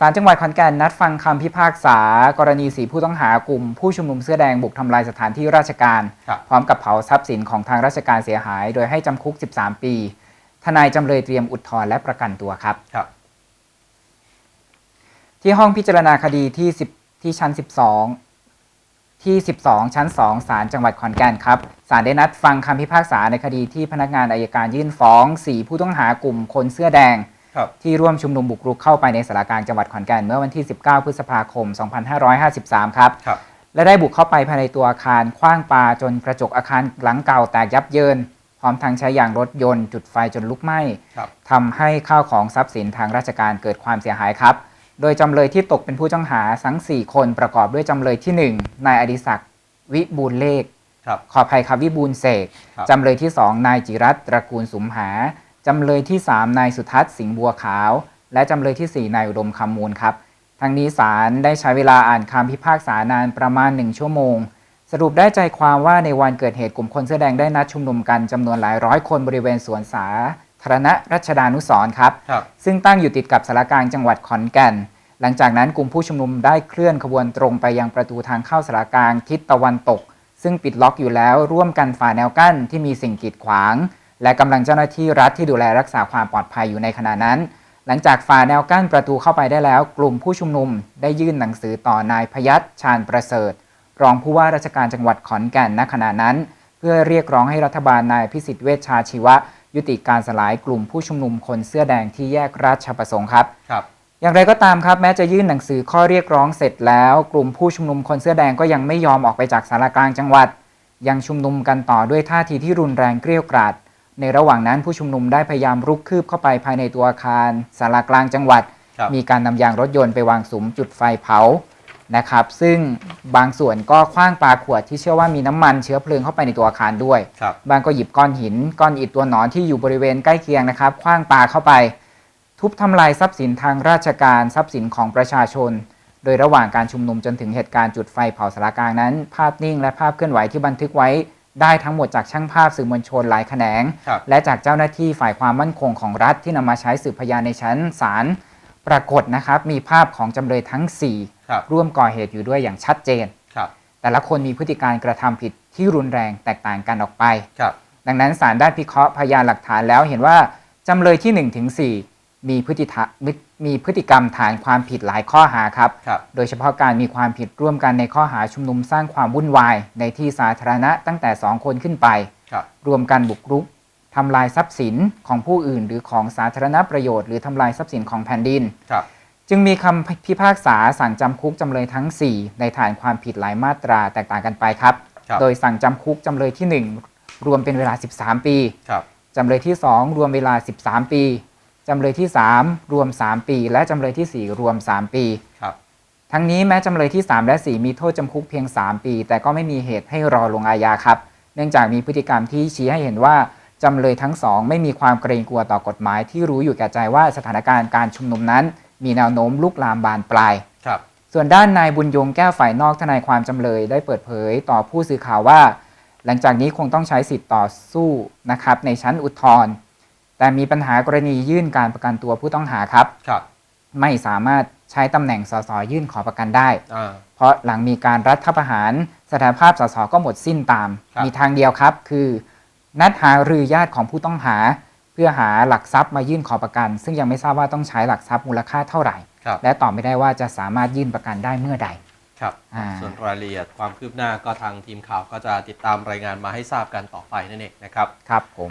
ศาลจังหวัดขอนแก่นนัดฟังคำพิพากษา กรณีสีผู้ต้องหากลุ่ม ผู้ชุมนุมเสื้อแดงบุกทำลายสถานที่ราชการ ครับพร้อมกับเผาทรัพย์สินของทางราชการเสียหาย โดยให้จำคุก 13 ปี ทนายจำเลยเตรียมอุทธรณ์และประกันตัวครับ ครับ ที่ห้องพิจารณาคดีที่ 10 ที่ชั้น 12 ที่ 12 ชั้น 2 ศาลจังหวัดขอนแก่นครับศาลได้นัดฟังคำพิพากษาในคดีที่พนักงานอายการยื่นฟ้อง 4 ผู้ต้องหากลุ่มคนเสื้อแดงครับ ที่ร่วมชุมนุมบุกรุกเข้าไปในสารกลางจังหวัดขอนแก่นเมื่อวันที่ 19 พฤษภาคม 2553 ครับครับและได้บุกเข้าไปภายในตัวอาคารคว้างปาจนกระจกอาคารหลังเก่าแตกยับเยิน พร้อมทั้งใช้ยางรถยนต์จุดไฟจนลุกไหม้ครับทำให้ข้าวของทรัพย์สินทางราชการเกิดความเสียหายครับ โดยจำเลยที่ตกเป็นผู้ต้องหาทั้ง 4 คนประกอบด้วยจำเลยที่ 1 นายอดิศักดิ์วิบูลย์เลขครับขออภัยครับวิบูลย์เสกครับจำเลยที่ 2 นายจิรัตน์ตระกูลสุมหา จำเลยที่ 3 นายสุทัศน์สิงห์บัวขาว และจำเลยทีสี่ 4 นายอุดมคำมูลครับ ทั้งนี้ศาลได้ใช้เวลาอ่านคำพิพากษานานประมาณ 1 ชั่วโมง สรุปได้ใจความว่าในวันเกิดเหตุกลุ่มคนเสื้อแดงได้นัดชุมนุมกันจำนวนหลายร้อยคนบริเวณสวนสาธารณรัชดานุสรณ์ครับครับซึ่งตั้งอยู่ติดกับสารกลางจังหวัดขอนแก่น หลังจากนั้นกลุ่มผู้ชุมนุมได้เคลื่อนขบวนตรงไปยังประตูทางเข้าสารกลางทิศตะวันตก ซึ่งปิดล็อกอยู่แล้วร่วมกันฝ่าแนวกั้นที่มีสิ่งกีดขวาง และกำลังเจ้าหน้าที่รัฐที่ดูแลรักษาความปลอดภัยอยู่ในขณะนั้น หลังจากฝ่าแนวกั้นประตูเข้าไปได้แล้ว กลุ่มผู้ชุมนุมได้ยื่นหนังสือต่อนายพยัคฆ์ชาญประเสริฐ รองผู้ว่าราชการจังหวัดขอนแก่นณขณะนั้น เพื่อเรียกร้องให้รัฐบาลนายพิสิทธิ์เวชชาชีวะ ยุติการสลายกลุ่มผู้ชุมนุมคนเสื้อแดงที่แยกราชประสงค์ครับครับอย่างไรก็ตามครับแม้จะยื่นหนังสือข้อเรียกร้องเสร็จแล้ว กลุ่มผู้ชุมนุมคนเสื้อแดงก็ยังไม่ยอมออกไปจากสารกลางจังหวัด ยังชุมนุมกันต่อด้วยท่าทีที่รุนแรงเกรี้ยวกราด ในระหว่างนั้นผู้ชุมนุมได้พยายามรุกคืบเข้าไปภายในตัวอาคารสารกลางจังหวัดครับมีการนำยางรถยนต์ไปวางสุมจุดไฟเผานะครับ ซึ่งบางส่วนก็คว้างปาขวดที่เชื่อว่ามีน้ำมันเชื้อเพลิงเข้าไปในตัวอาคารด้วยครับบางก็หยิบก้อนหิน ก้อนอิฐตัวหนอนที่อยู่บริเวณใกล้เคียงนะครับคว้างปาเข้าไป ทุบทำลายทรัพย์สินทางราชการทรัพย์สินของประชาชน โดยระหว่างการชุมนุมจนถึงเหตุการณ์จุดไฟเผาสารกลางนั้น ภาพนิ่งและภาพเคลื่อนไหวที่บันทึกไว้ ได้ทั้งหมดจากช่างภาพสื่อมวลชนหลายแขนง ครับและจากเจ้าหน้าที่ฝ่ายความมั่นคงของรัฐที่นำมาใช้สืบพยานในชั้นศาลปรากฏนะครับมีภาพของจำเลยทั้ง ครับ 4 ร่วมก่อเหตุอยู่ด้วยอย่างชัดเจน ครับแต่ละคนมีพฤติการกระทำผิดที่รุนแรงแตกต่างกันออกไป ครับ ดังนั้นศาลได้พิเคราะห์พยานหลักฐานแล้วเห็นว่า จำเลยที่1ถึง4มีพฤติทะมิ มีพฤติกรรมฐานความผิดหลายข้อหาครับ ครับ โดยเฉพาะการมีความผิดร่วมกันในข้อหาชุมนุมสร้างความวุ่นวาย ในที่สาธารณะตั้งแต่ 2 คนขึ้นไป ครับ รวมกันบุกรุกทำลายทรัพย์สินของผู้อื่น หรือของสาธารณประโยชน์หรือทำลายทรัพย์สินของแผ่นดิน ครับ จึงมีคำพิพากษาสั่งจำคุกจำเลยทั้ง 4 ในฐานความผิดหลายมาตราแตกต่างกันไปครับ ครับ โดยสั่งจำคุกจำเลยที่ 1 รวมเป็นเวลา 13 ปี ครับ จำเลยที่ 2 รวมเวลา 13 ปี จำเลยที่ 3 รวม 3 ปี และจำเลยทีสี่ 4 รวม 3 ปีครับทั้งนี้แม้จำเลยที่ 3 และ 4 มีโทษจำคุกเพียง 3 ปี แต่ก็ไม่มีเหตุให้รอลงอาญาครับ เนื่องจากมีพฤติกรรมที่ชี้ให้เห็นว่าจำเลยทั้งสองไม่มีความเกรงกลัวต่อกฎหมาย ที่รู้อยู่แก่ใจว่าสถานการณ์การชุมนุมนั้น มีแนวโน้มลุกลามบานปลายครับส่วนด้านนายบุญยงแก้วฝ่ายนอกทนายความจำเลยได้เปิดเผยต่อผู้สื่อข่าวว่า หลังจากนี้คงต้องใช้สิทธิ์ต่อสู้นะครับในชั้นอุทธรณ์ แต่มีปัญหากรณียื่นการประกันตัวผู้ต้องหาครับ ครับ ไม่สามารถใช้ตำแหน่งสสยื่นขอประกันได้ อ่า เพราะหลังมีการรัฐประหารสถานภาพสสก็หมดสิ้นตาม ครับ มีทางเดียวครับ คือ นัดหารือญาติของผู้ต้องหา เพื่อหาหลักทรัพย์มายื่นขอประกัน ซึ่งยังไม่ทราบว่าต้องใช้หลักทรัพย์มูลค่าเท่าไหร่ ครับ และตอบไม่ได้ว่าจะสามารถยื่นประกันได้เมื่อใด ครับ อ่า ส่วนรายละเอียดความคืบหน้าก็ทางทีมข่าวก็จะติดตามรายงานมาให้ทราบกันต่อไปนั่นเองนะครับ ครับผม